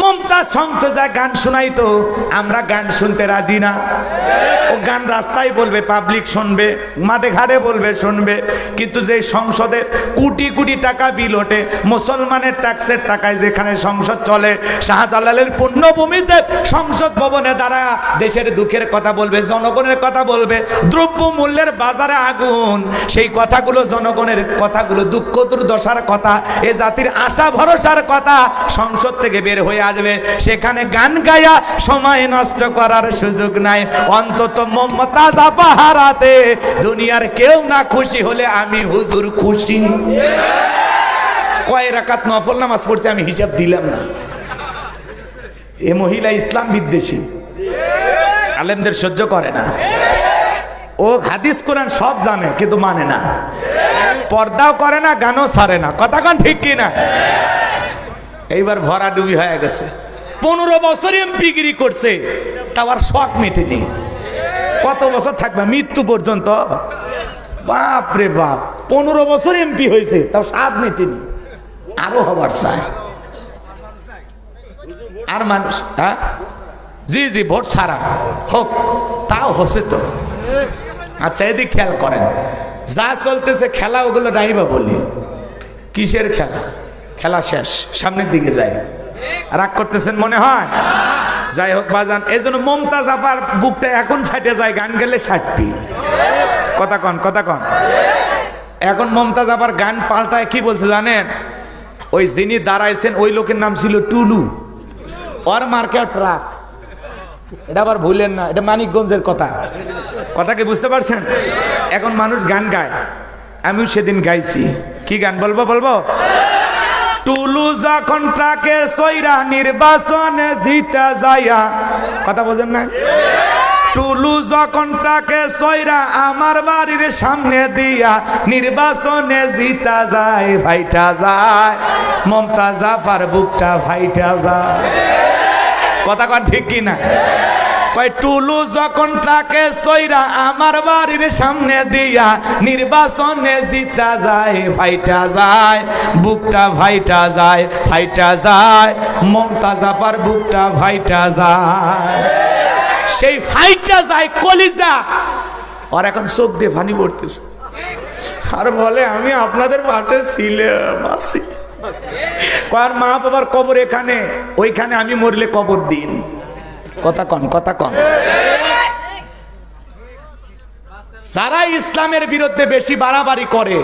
মমতাজ যায় গান শোনাই তো, আমরা গান শুনতে রাজি না। ও গান রাস্তায় বলবে পাবলিক শুনবে, মাঠে ঘাটে বলবে, শুনবে। কিন্তু যে সংসদে কোটি কোটি টাকা বিল ওঠে, মুসলমানের ট্যাক্সের টাকায় যেখানে সংসদ চলে, শাহজালালের পুণ্যভূমিতে সংসদ ভবনে দ্বারা দেশের দুঃখের কথা বলবে, জনগণের কথা বলবে দ্রব্য মূল্যের বাজারে আগুন। সেই কথাগুলো জনগণের কথাগুলো দুঃখ দুর্দশার কথা, এ জাতির আশা ভরসার কথা সংসদ থেকে বের হয়ে আসবে। সেখানে গান গায়া সময় নষ্ট করার সুযোগ নাই। অন্তত মমতা জাফা হারাতে দুনিয়ার কেউ না খুশি হলে আমি হুজুর খুশি। কয় রাকাত নফল নামাজ পড়ছে আমি হিসাব দিলাম না। এ মহিলা ইসলাম বিদ্বেষী। আলেমদের সহ্য করে না। ও হাদিস কোরআন সব জানে, কিন্তু মানে না। পর্দাও করে না, গানও ছাড়ে না। কথা কান ঠিক কি না এইবার ভরা ডুবি হয়ে গেছে। পনেরো বছর এমপিগিরি করছে, তাও আর শখ মেটেনি। কত বছর থাকবে? মৃত্যু পর্যন্ত? বাপ রে বাপ, পনেরো বছর এমপি হয়েছে, তাও স্বাদ মেটেনি। আরও হবার চায় আর মানুষ হ্যাঁ জি জি, ভোট ছাড়া। হোক, তাও হচ্ছে তো। আচ্ছা এদিক খেয়াল করেন। যা চলতেছে, খেলা ওগুলো নাইবা বলি। কিসের খেলা? খেলা শেষ, সামনের দিকে যায় রাগ করতেছেন মনে হয়? যাই হোক, বাজান, এই জন্য মমতাজ আপার বুকটা এখন ফাটে যায়, গান গেলে ষাটটি। কথা কন কথা কন। এখন মমতা জাফার গান পাল্টায় কি বলছে জানেন? ওই যিনি দাঁড়াইছেন, ওই লোকের নাম ছিল টুলু। ওর মার্কে ট্রাক। এটা আবার ভুলেন না, এটা মানিকগঞ্জের কথা। কথা কি বুঝতে পারছেন? এখন মানুষ গান গায়। আমিও সেদিন গাইছি। কি গান বলব বলব? টুলু জিতা কথা আমার বাড়ির সামনে দিয়া নির্বাচনে জিতা যায়, ভাইটা যায়। মমতা জাফার বুকটা ভাইটা যায়। কথা কন ঠিক কি কয়, টুলু যখন ট্রাকে সইরা আমার বাড়ির সামনে দিয়া নির্বাচনে জিতা যায় ফাইটা যায়, বুকটা ভাইটা যায় ফাইটা যায় মমতা জাফার বুকটা ভাইটা যায়। সেই ফাইটা যায় কলিজা। আর এখন চোখ দিয়ে ফানি পড়তেছে। আর বলে, আমি আপনাদের মাঠে ছিলাম, আসি। কয়ার মা বাবার কবর এখানে, ওইখানে আমি মরলে কবর দিন। কথা কন কথা কন। যারা ইসলামের বিরুদ্ধে বেশি বাড়াবাড়ি করে,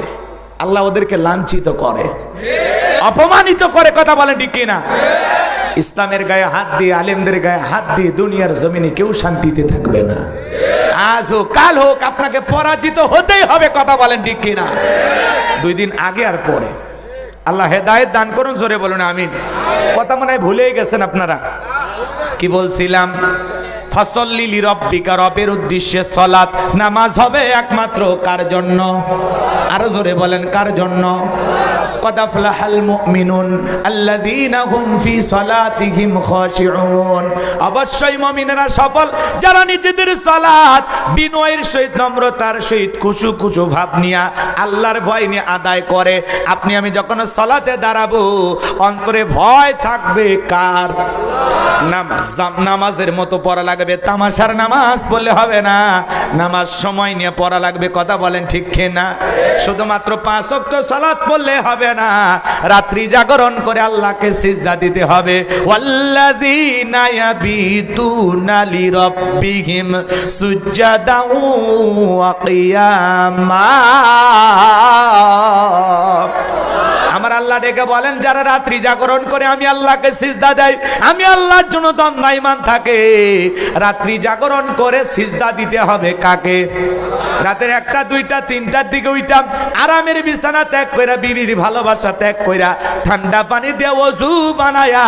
আল্লাহ ওদেরকে লাঞ্ছিত করে। অপমানিত করে, কথা বলে ঠিক কিনা? ইসলামের গায়ে হাত দিয়ে, আলেমদের গায়ে হাত দিয়ে দুনিয়ার জমিনে কেউ শান্তিতে থাকবে না। আজ হোক, কাল হোক, আপনাকে পরাজিত হতেই হবে, কথা বলেন ঠিক কিনা? দুই দিন আগে আর পরে। আল্লাহ হেদায়েত দান করুন, জোরে বলুন, আমিন। কথা মনে হয় ভুলেই গেছেন আপনারা। কি বলছিলাম? ফসল্লি রব্বিকা রবের উদ্দেশ্যে সলাত নামাজ হবে একমাত্র কার জন্য? আরও জোরে বলেন, কার জন্য? قد أفلح المؤمنون الذين هم في صلاتهم خاشعون অবশ্যই মুমিনেরা সফল যারা নিজেদের সালাত বিনয়ের সহিত নম্রতার সহিত খুশু খুশু ভাব নিয়া আল্লাহর ভয় নিয়ে আদায় করে আপনি আমি যখন সালাতে দাঁড়াবো অন্তরে ভয় থাকবে কার নামাজ জাম- নামাজের মতো পড়া লাগবে তামাশার নামাজ বললে হবে না নামাজ সময় নিয়ে পড়া লাগবে কথা বলেন ঠিক না শুধুমাত্র পাঁচ অক্ট সালাত পড়লে হবে না। রাত্রি জাগরণ করে আল্লাহকে সিজদা দিতে হবে। ওয়াল্লাযীনা ইয়াবিতুনা আমার আল্লাহ ডেকে বলেন, যারা রাত্রি জাগরণ করে, আমি আল্লাহকে সিজদা দেয় আমি আল্লাহর জন্য দণ্ডাইমান থাকে। রাত্রি জাগরণ করে সিজদা দিতে হবে কাকে? রাতের একটা, দুইটা, তিনটার দিকে উইটাম, আরামের বিছানা ত্যাগ কইরা, বিবির ভালোবাসা ত্যাগ কইরা, ঠান্ডা পানি দিয়ে অজু বানায়া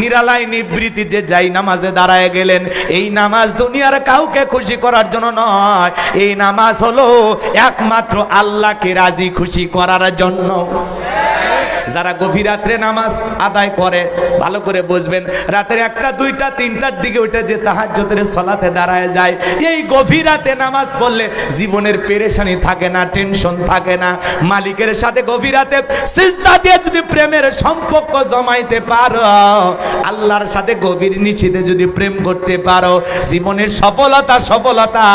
নিরালাই নিবৃত্তি যে যাই নামাজে দাঁড়ায় গেলেন, এই নামাজ দুনিয়ার কাউকে খুশি করার জন্য নয়। এই নামাজ হলো একমাত্র আল্লাহকে রাজি খুশি করার জন্য। যারা গভীর রাত্রে নামাজ আদায় করে, ভালো করে বুঝবেন, রাতের একটা, দুইটা, তিনটার দিকে ওইটা যে তাহাজ্জতের সলাতে দাঁড়ায় যায়, এই গভীর রাতে নামাজ পড়লে জীবনের পেরেশানি থাকে না, টেনশন থাকে না। মালিকের সাথে গভীর রাতে সিজদা দিয়ে যদি প্রেমের সম্পর্ক জমাইতে পারো, আল্লাহর সাথে গভীর নিচিতে যদি প্রেম করতে পারো, জীবনের সফলতা সফলতা,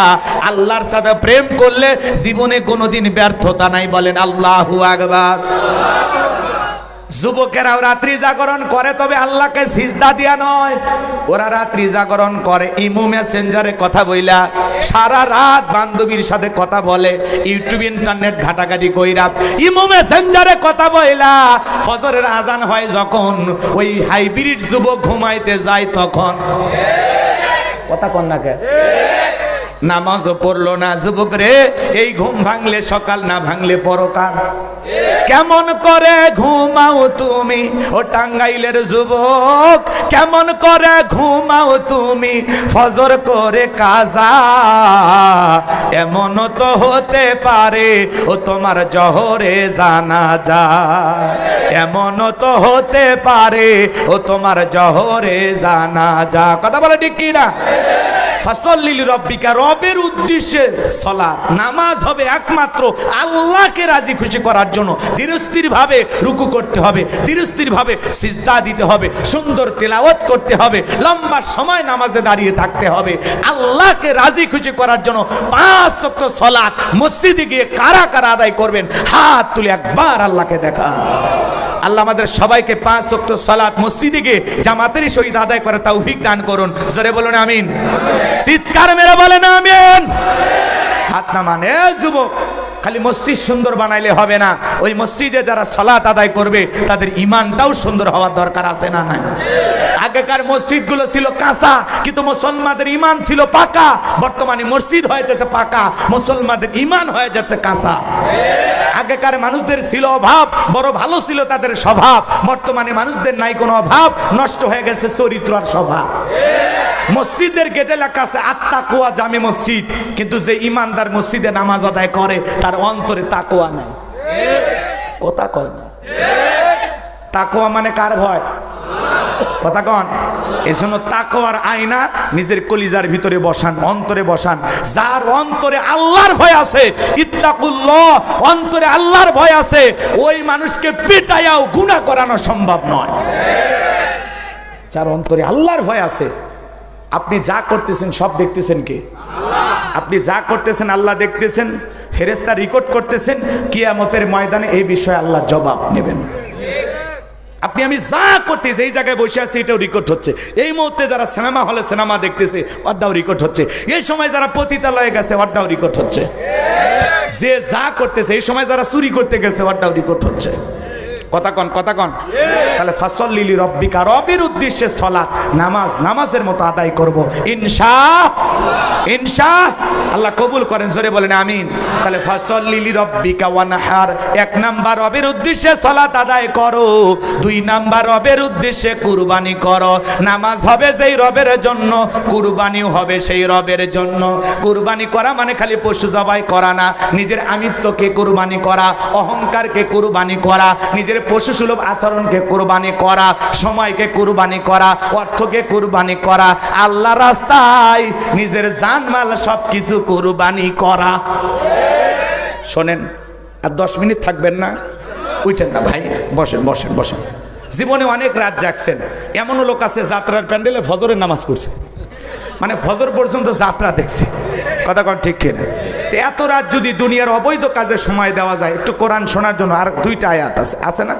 আল্লাহর সাথে প্রেম করলে জীবনে কোনোদিন ব্যর্থতা নাই বলেন আল্লাহু আকবার। যুবকেরাও রাত্রি জাগরণ করে, তবে আল্লাহকে সিজদা দিয়া নয়। ওরা রাত্রি জাগরণ করে, ইমু মেসেঞ্জারে কথা বইলা, সারা রাত বান্ধবীর সাথে কথা বলে, ইউটিউব, ইন্টারনেট ঘাটাঘাটি কইরা, ইমু মেসেঞ্জারে কথা বইলা। ফজরের আজান হয় যখন ওই হাইব্রিড যুবক ঘুমাইতে যায় তখন। কথা কন না কে? নামাজও পড়ল না, যুবক রে, এই ঘুম ভাঙলে সকাল না ভাঙলে পরকাল। কেমন করে ঘুমাও তুমি, ও টাঙ্গাইলের যুবক, কেমন করে ঘুমাও তুমি, ফজর করে কাজা। এমন তো হতে পারে, ও তোমার জহরে জানা যা এমন তো হতে পারে, ও তোমার জহরে জানা যা কথা বলে ঠিক কি না ফসল্লিল রব্বিকা রবের উদ্দেশ্যে সলাৎ। নামাজ হবে একমাত্র আল্লাহকে রাজি খুশি করার জন্য। ধীরস্থির ভাবে রুকু করতে হবে ধীরস্থির ভাবে সিজদা দিতে হবে, সুন্দর তেলাওয়াত করতে হবে, লম্বা সময় নামাজে দাঁড়িয়ে থাকতে হবে। আল্লাহকে রাজি খুশি করার জন্য পাঁচ শক্ত সলাৎ। মসজিদে গিয়ে কারা কারা আদায় করবেন? হাত তুলে একবার আল্লাহকে দেখা আল্লাহ আমাদের সবাইকে পাঁচ শক্ত সালাত মসজিদে গিয়ে জামাতেরই শহীদ আদায় করে তৌফিক দান করুন। জোরে বলুন, আমিন। চিৎকার মেরে বলেন, আমিন। হাত না মানে যুবক। খালি মসজিদ সুন্দর বানাইলে হবে না। ওই মসজিদে যারা সলাত আদায় করবে, তাদের ইমানটাও সুন্দর হওয়ার দরকার আছে না নাই? আগেকার মসজিদগুলো ছিল কাঁচা, কিন্তু মুসলমানদের ইমান ছিল পাকা। বর্তমানে মসজিদ হয়ে যাচ্ছে পাকা, মুসলমানদের ইমান হয়ে যাচ্ছে কাঁচা। আগেকার মানুষদের ছিল অভাব, বড় ভালো ছিল তাদের স্বভাব। বর্তমানে মানুষদের নাই কোনো অভাব, নষ্ট হয়ে গেছে চরিত্র আর স্বভাব। মসজিদের গেটে লেখা আছে আত্মা কুয়া জামে মসজিদ। কিন্তু যে ইমানদার মসজিদে নামাজ আদায় করে, তার অন্তরে তাকোয়া নাই। কথা কয় না। তাকোয়া মানে কার ভয়? কথা কন। এই জন্য তাকোয়ার আয়না নিজের কলিজার ভিতরে বসান, অন্তরে বসান। যার অন্তরে আল্লাহর ভয় আছে, ইত্তাকুল্লাহ, অন্তরে আল্লাহর ভয় আছে, ওই মানুষকে পিটাইয়াও গুনাহ করানো সম্ভব নয়। যার অন্তরে আল্লাহর ভয় আছে আপনি যা করতেছেন, সব দেখতেছেন কে? আপনি যা করতেছেন, আল্লাহ দেখতেছেন ফেরেস্তা রেকর্ড করতেছেন, কিয়ামতের ময়দানে এই বিষয়ে আল্লাহ জবাব নেবেন। আপনি, আমি যা করতেছি এই জায়গায় বসে আছি, এটাও রেকর্ড হচ্ছে। এই মুহূর্তে যারা সিনেমা হলে সিনেমা দেখতেছে ওরটাও রেকর্ড হচ্ছে। এই সময় যারা পতিতালয়ে গেছে ওরটাও রেকর্ড হচ্ছে। যে যা করতেছে, এই সময় যারা চুরি করতে গেছে ওরটাও রেকর্ড হচ্ছে। কথা কন কথা কন। তাহলে ফসল লিলি রব্বিকা রবের উদ্দেশ্যে সলা নামাজ, নামাজের মতো আদায় করব। ইনশা ইনশা আল্লাহ কবুল করেন, জোরে বলেন আমিন। তাহলে ফসল লিলি রব্বিকা ওয়ানহার এক নাম্বার রবের উদ্দেশ্যে সলাত আদায় করো। দুই নাম্বার রবের উদ্দেশ্যে কুরবানি করো। নামাজ হবে যেই রবের জন্য, কুরবানিও হবে সেই রবের জন্য। কুরবানি করা মানে খালি পশু জবাই করা না। নিজের আমিত্বকে কুরবানি করা, অহংকারকে কুরবানি করা, নিজের পশু সুলভ আচরণকে কুরবানি করা, সময়কে কুরবানি করা, অর্থকে কুরবানি করা, আল্লাহ রাস্তায় নিজের জানমাল সব কিছু কুরবানি করা। শোনেন, আর দশ মিনিট থাকবেন না? উঠেন না ভাই, বসেন বসেন বসেন। জীবনে অনেক রাত জাগছেন, এমনও লোক আছে যাত্রার প্যান্ডেলে ফজরের নামাজ পড়ছে। মানে ফজর পর্যন্ত যাত্রা দেখছে। কথা কন ঠিক কিনা? তো এত রাত যদি দুনিয়ার অবৈধ কাজে সময় দেওয়া যায়, একটু কোরআন শোনার জন্য আর দুইটা আয়াত আছে। আছে না?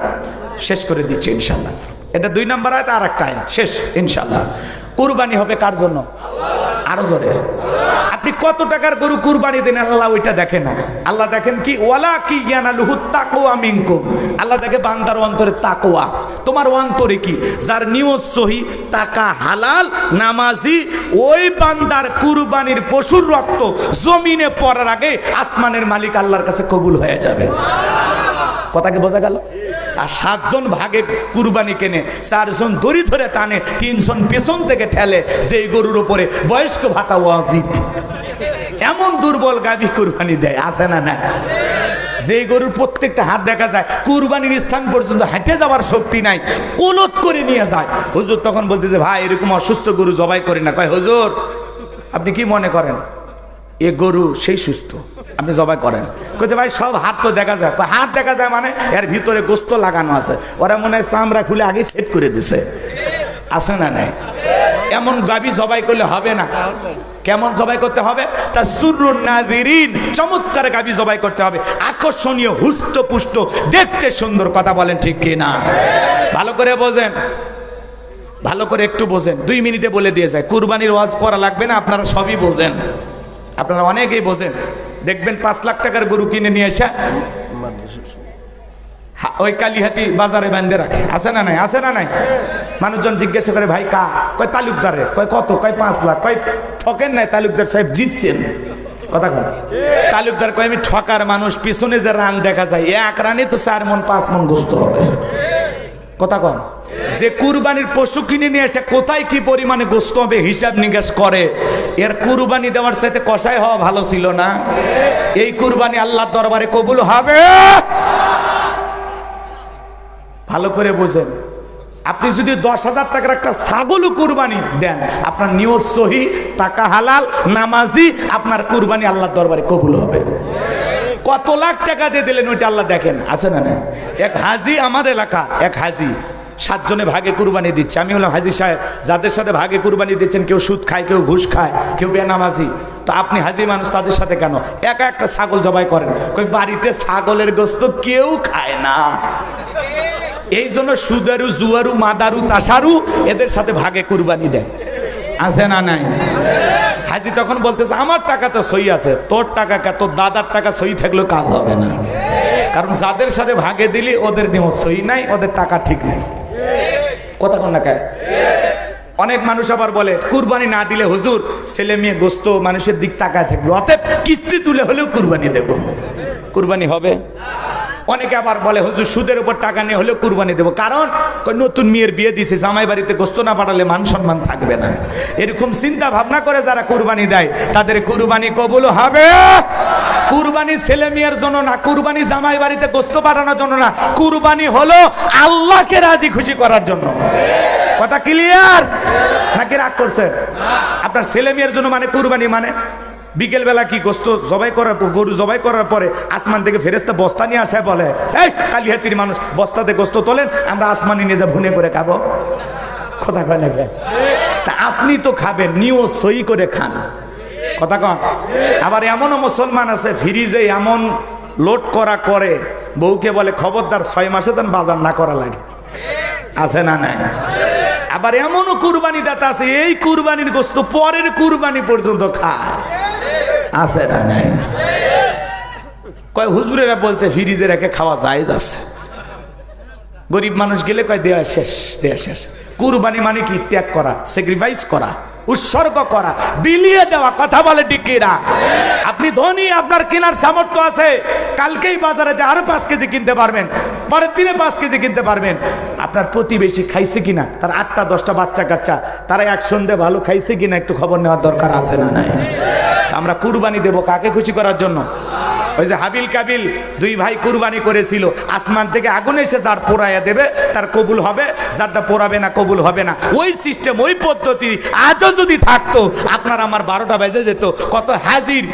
শেষ করে দিচ্ছি ইনশাল্লাহ এটা দুই নম্বর আয়াত আর একটা আয়াত। শেষ ইনশাল্লাহ কুরবানি হবে কার জন্য? আরও জোরে। আপনি কত টাকার গরু কুরবানি দেন, আল্লাহ ওইটা দেখে না। আল্লাহ দেখেন কি, ওয়ালা কি জ্ঞান আলুহু তাকোয়া মিনকুম। আল্লাহ দেখে বান্দার অন্তরে তাকোয়া। তোমার অন্তরে কি? যার নিয়ত সহি, টাকা হালাল, নামাজি, ওই বান্দার কুরবানির পশুর রক্ত জমিনে পড়ার আগে আসমানের মালিক আল্লাহর কাছে কবুল হয়ে যাবে। কথাকে বোঝা গেল? আর সাতজন ভাগে কুরবানি কেনে, চারজন দড়ি ধরে টানে, তিনজন পেছন থেকে ঠেলে, যেই গরুর উপরে বয়স্ক ভাতা ওয়াজিব। এমন দুর্বল গাবি কুরবানি দেয়, আছে না না যে গরুর প্রত্যেকটা হাত দেখা যায়, কুরবানির স্থান পর্যন্ত হেঁটে যাওয়ার শক্তি নাই, কোলত করে নিয়ে যায়। হুজুর তখন বলতেছে, ভাই, এরকম অসুস্থ গরু জবাই করি না। কয়, হুজুর, আপনি কি মনে করেন? এ গরু সেই সুস্থ। আপনি জবাই করেন। কইছে, ভাই, সব হাত তো দেখা যায়। হাত দেখা যায় মানে এর ভিতরে গোস্ত লাগানো আছে। ওরা মনে হয় চামড়া খুলে আগে সেট করে দিছে। আছে না নাই? এমন গাবি জবাই করলে হবে না। কেমন জবাই করতে হবে? তা সুরুন নাদিরিন চমৎকার গাবি জবাই করতে হবে। আকর্ষণীয়, হুষ্ট পুষ্ট, দেখতে সুন্দর কথা বলেন ঠিক কি না? ভালো করে বোঝেন। ভালো করে একটু বোঝেন। দুই মিনিটে বলে দিয়ে যায়। কুরবানির ওয়াজ করা লাগবে না, আপনারা সবই বোঝেন। আপনারা অনেকেই বোঝেন। দেখবেন পাঁচ লাখ টাকার গরু কিনে নিয়ে এসে ওই কালীহাতি বাজারে বান্ধে রাখে। আছে না নাই? আছে না নাই? মানুষজন জিজ্ঞাসা করে, ভাই, কা? কয়, তালুকদারের। কয়, কত? কয়, পাঁচ লাখ। কয়, ঠকেন নাই, তালুকদার সাহেব জিতছেন। কথা কন। তালুকদার কয়, আমি ঠকার মানুষ, পিছনে যে রান দেখা যায়, এক রানে তো চার মন, পাঁচ মন গোস্ত হবে। কথা কন। যে কুরবানির পশু কিনে নিয়ে এসে কোথায় কি পরিমাণে গোস্ত হবে হিসাব নিকাশ করে, এর কুরবানি দেওয়ার সাথে কষাই হওয়া ভালো ছিল না। এই কুরবানি আল্লাহর দরবারে কবুল হবে? ভালো করে বোঝেন। আপনি যদি দশ হাজার টাকার একটা ছাগলও কুরবানি দেন, আপনার নিয়ত সহি, টাকা হালাল, নামাজি, আপনার কুরবানি আল্লাহর দরবারে কবুল হবে। কত লাখ টাকা দিয়ে দিলেন ওইটা আল্লাহ দেখেন, আছে না না এক হাজি আমার এলাকা, এক হাজি। সাতজনে ভাগে কুরবানি দিচ্ছে। আমি হলাম হাজি সাহেব, যাদের সাথে ভাগে কুরবানি দিচ্ছেন, কেউ সুদ খায়, কেউ ঘুষ খায়, কেউ বেনামাজি। তো আপনি হাজি মানুষ, তাদের সাথে কেন? একা একটা ছাগল জবাই করেন। বাড়িতে ছাগলের গোস্ত কেউ খায় না। এই জন্য সুদারু, জুয়ারু, মাদারু, তাসারু, এদের সাথে ভাগে কুরবানি দেয়। আছে না নাই? হাজি তখন বলতেছে, আমার টাকা তো সই আছে, তোর টাকা কে, তোর দাদার টাকা সই থাকলেও কাজ হবে না। কারণ যাদের সাথে ভাগে দিলি, ওদের নিয়ম সই নাই, ওদের টাকা ঠিক নাই। কথা কোন না কে? অনেক মানুষ আবার বলে কুরবানি না দিলে হুজুর ছেলে মেয়ে গোস্ত মানুষের দিক তাকায় থাকবে অতএব কিস্তি তুলে হলেও কুরবানি দেব। কুরবানি হবে? অনেকে আবার বলে হুজুর সুদের উপর টাকা নিয়ে হলেও কুরবানি দেবো। কারণ নতুন মেয়ের বিয়ে দিছে জামাই বাড়িতে গোস্ত না পাঠালে মান সম্মান থাকবে না। এরকম চিন্তা ভাবনা করে যারা কুরবানি দেয় তাদের কুরবানি কবুল হবে। কুরবানি ছেলে মেয়ের জন্য না, কুরবানি জামাই বাড়িতে গোস্ত পাঠানোর জন্য না, কুরবানি হলো আল্লাহকে রাজি খুশি করার জন্য। কথা ক্লিয়ার নাকি রাগ করছে? আপনার ছেলে মেয়ের জন্য মানে কুরবানি মানে? বিকেল বেলা কি গোস্ত জবাই করার পর, গরু জবাই করার পরে আসমান থেকে ফেরেস্তা বস্তা নিয়ে আসে বলে, এই কালিহাতির মানুষ, বস্তাতে গোস্ত তোলেন, আমরা আসমানি নিয়ে যা ভুনে করে খাব। কথা কয় তা আপনি তো খাবেন নিও সই করে খান। কথা কন। আবার এমনও মুসলমান আছে ফ্রিজে এমন লোড করা করে, বউকে বলে, খবরদার, ছয় মাসে যেন বাজার না করা লাগে। আছে না নাই? আবার এমনও কুরবানি দাতা আছে, এই কুরবানির গোস্ত পরের কুরবানি পর্যন্ত খায়। আছে না নাই? কয়, হুজুরেরা বলছে ফ্রিজে রেখে খাওয়া যায় আছে। গরিব মানুষ গেলে কয়, দেয়া শেষ দেয়া শেষ। কুরবানি মানে কি? ত্যাগ করা স্যাক্রিফাইস করা। উৎসর্গ করা, বিলিয়ে দেওয়া, কথা বলে ডিকিরা। আপনি ধনী, আপনার কেনার সামর্থ্য আছে। কালকেই বাজারে যে আরও পাঁচ কেজি কিনতে পারবেন, পরের দিনে পাঁচ কেজি কিনতে পারবেন। আপনার প্রতিবেশী খাইছে কিনা? তার আটটা, দশটা বাচ্চা কাচ্চা, তারা এক সন্ধে ভালো খাইছে কিনা একটু খবর নেওয়ার দরকার আছে না নাই? আমরা কুরবানি দেবো কাকে খুশি করার জন্য? ওই যে হাবিল কাবিল, দুই ভাই কুরবানি করেছিল। আসমান থেকে আগুন এসে যার পোড়াইয়া দেবে, তার কবুল হবে। যারটা পোড়াবে না, কবুল হবে না। ওই সিস্টেম ওই পদ্ধতি আজও যদি থাকতো, আপনার আমার বারোটা বেজে যেত। কত হাজির